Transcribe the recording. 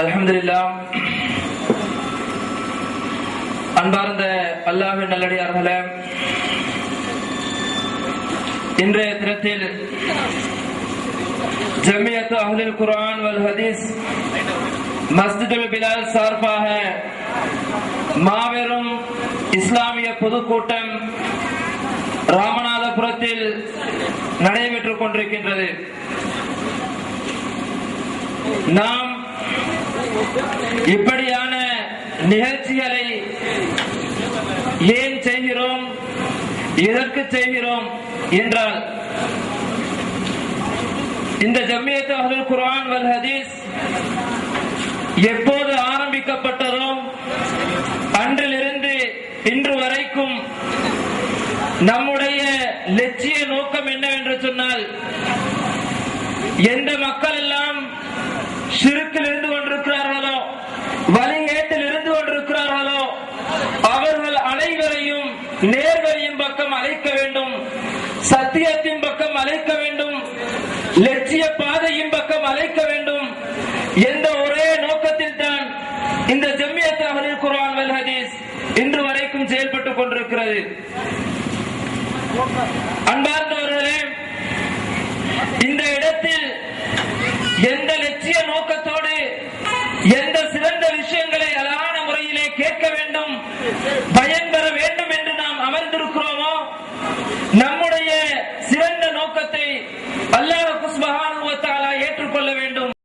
அலமதுல்லா அன்பார்ந்த அல்லாஹின் நல்லடியார்களே இன்றைய தினத்தில் ஜமியத் அஹ்லுல் குரான் வல் ஹதீஸ் மஸ்ஜிதுல் பிலால் சார்பாக மாபெரும் இஸ்லாமிய பொதுக்கூட்டம் ராமநாதபுரத்தில் நடைபெற்றுக் கொண்டிருக்கின்றது. நாம் இப்படியான நிகழ்ச்சிகளை ஏன் செய்கிறோம்? எதற்கு செய்கிறோம் என்றால் இந்த ஜம்மியத் அஹ்லுல் குர்ஆன் வல் ஹதீஸ் எப்போது ஆரம்பிக்கப்பட்டதோ அன்றிலிருந்து இன்று வரைக்கும் நம்முடைய லட்சிய நோக்கம் என்னவென்று சொன்னால் எந்த நேர்வழியின் பக்கம் அழைக்க வேண்டும் சத்தியத்தின் பக்கம் அழைக்க வேண்டும் லட்சிய பாதையின் பக்கம் அழைக்க வேண்டும். எந்த ஒரே நோக்கத்தில் தான் இந்த ஜம்மியத் அஹ்லுல் குர்ஆன் வல் ஹதீஸ் இன்று வரைக்கும் செயல்பட்டுக் கொண்டிருக்கிறது. அன்பார்ந்தவர்களே இந்த இடத்தில் எந்த லட்சிய நோக்கத்தோடு எந்த சிறந்த விஷயங்களை அழகான முறையிலே கேட்க வேண்டும் பயன் Allah